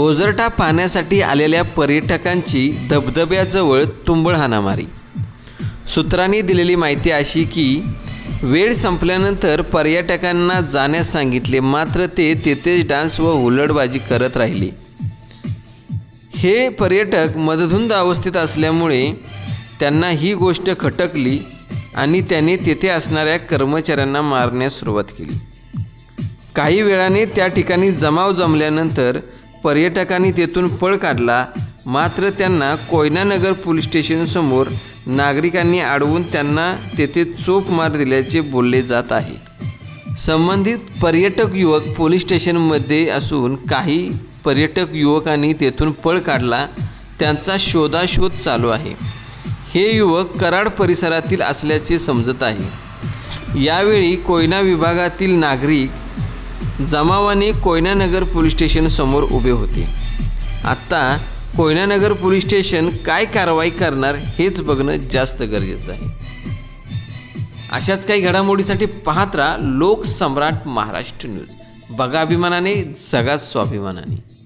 ओझरटा पाहण्यासाठी आलेल्या पर्यटकांची धबधब्याजवळ तुंबळ हाणामारी. सूत्रांनी दिलेली माहिती अशी की वेळ संपल्यानंतर पर्यटकांना जाण्यास सांगितले मात्र ते तेथेच डान्स व हुलडबाजी करत राहिले. हे पर्यटक मदधुंद अवस्थेत असल्यामुळे त्यांना ही गोष्ट खटकली आणि त्याने तेथे असणाऱ्या कर्मचाऱ्यांना मारण्यास सुरुवात केली. काही वेळाने त्या ठिकाणी जमाव जमल्यानंतर पर्यटकांनी तेथून पळ काढला. मात्र त्यांना कोयनानगर पोलीस स्टेशनसमोर नागरिकांनी अडवून त्यांना तेथे चोप मार दिल्याचे बोलले जात आहे. संबंधित पर्यटक युवक पोलीस स्टेशनमध्ये असून काही पर्यटक युवकांनी तेथून पळ काढला. त्यांचा शोधाशोध चालू आहे. हे युवक कराड परिसरातील असल्याचे समजत आहे. यावेळी कोयना विभागातील नागरिक जमावाने कोयनानगर पोलीस स्टेशन समोर उभे होते. आत्ता कोयनानगर पोलीस स्टेशन काय कारवाई करणार हेच बघणं जास्त गरजेचं आहे. अशाच काही घडामोडीसाठी पाहत राहा लोकसम्राट महाराष्ट्र न्यूज. बघा अभिमानाने जगात स्वाभिमानाने.